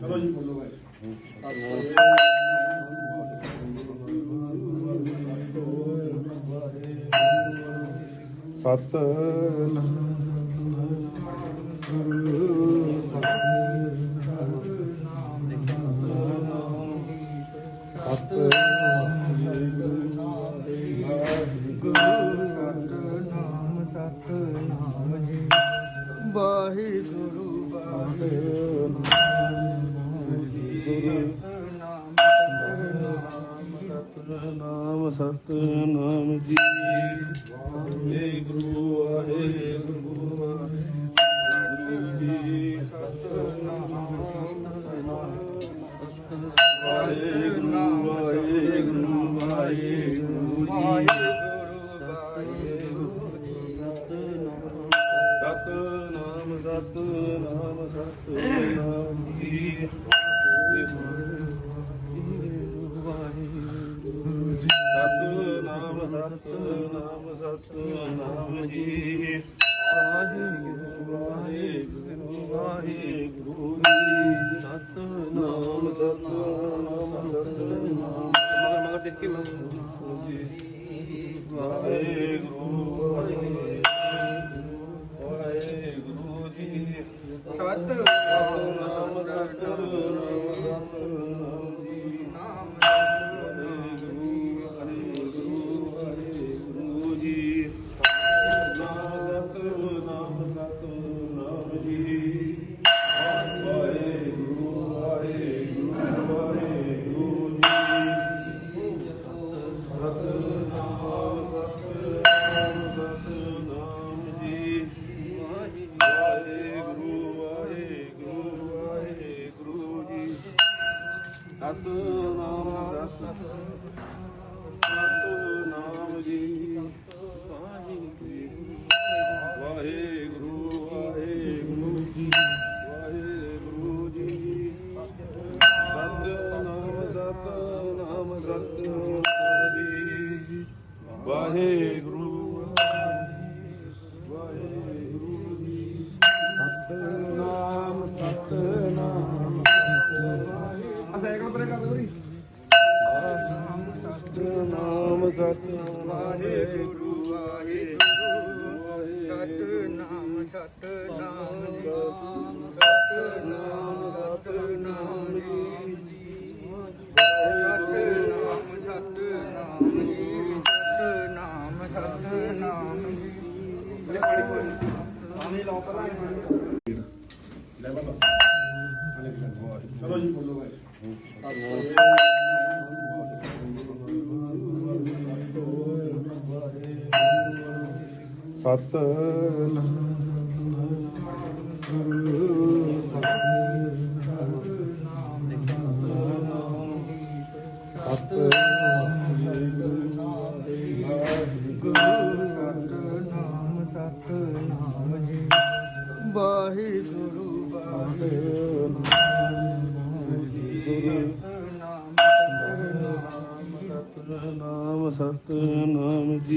ਚਲੋ ਜੀ ਬੋਲੋ ਸਤ ਸਤ ਨਾਮ ਨਾਮ ਸਤਨਾਮ ਜੀ ਵਾਹਿਗੁਰੂ ਵਾਹਿਗੁਰੂ ਵਾਹਿਗੁਰੂ ਜੀ ਸਤਨਾਮ ਵਾਹਿਗੁਰੂ ਵਾਹਿਗੁਰੂ ਵਾਹਿਗੁਰੂ ਸਤਨਾਮ ਸਤਨਾਮ ਸਤਨਾਮ ਜੀ। ਸਤਨਾਮ ਸਤਨਾਮ ਜੀ ਵਾਹਿਗੁਰੂ ਵਾਹਿਗੁਰੂ ਵਾਹਿਗੁਰੂ ਜੀ ਸਤਨਾਮ ਸਤਨਾਮ ਸਤਨਾਮ ਮਗਰ ਮਗਰ ਦੇਖ ਕੇ ਵਾਹਿਗੁਰੂ ਵਾਹਿਗੁਰੂ ਵਾਹਿਗੁਰੂ ਜੀ ਸਤਨਾਮ ਸਤਨਾਮ ਸਤਨਾਮ ਜੀ। ਵਾਹਿਗੁਰੂ ਸਤਨਾਮ ਵਾਹਿਗੁਰੂ ਵਾਹਿਗੁਰੂ ਸਤਨਾਮ ਸਤਨਾਮ ਸਤਨਾਮ ਸਤਨਾਮ ਜੀ। ਸਤਨਾਮ ਸਤਨਾਮ ਜੀ ਸਤਨਾਮ ਸਤਨਾਮ ਜੀ। ਲੈ ਪਾਣੀ ਕੋਈ ਪਾਣੀ ਲਾਓ ਪਹਿਲਾਂ ਲੈ ਬਾਬਾ ਚਲੋ ਜੀ। ਬੋਲੋ ਭਾਈ ਸਤ ਸਤ ਸਤਨਾਮ ਸਤਨਾਮ ਜੀ ਵਾਹਿਗੁਰੂ ਵਾਹਿਗੁਰੂ ਨਾਮ ਸਤਨਾਮ ਜੀ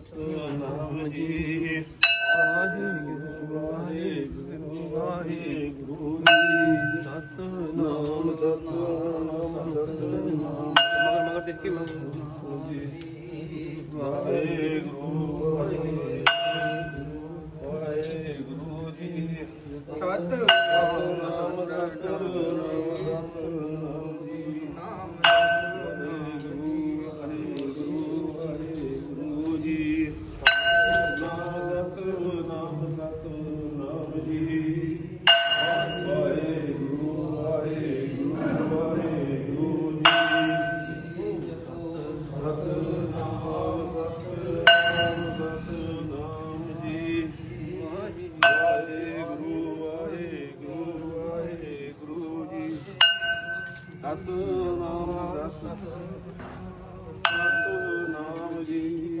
ਸਤਨਾਮ ਜੀ ਵਾਹਿਗੁਰੂ ਵਾਹਿਗੁਰੂ ਵਾਹਿਗੁਰੂ ਜੀ ਸਤਨਾਮ ਸਤਨਾਮ ਸਤਨਾਮ ਮਗਰ ਮਗਰ ਦੇਖ ਕੇ ਵਾਹਿਗੁਰੂ ਵਾਹਿਗੁਰੂ ਵਾਹਿਗੁਰੂ ਜੀ ਸਤਨਾਮ ਸਤਨਾਮ ਸਤਨਾਮ ਸਤਨਾਮ ਜੀ।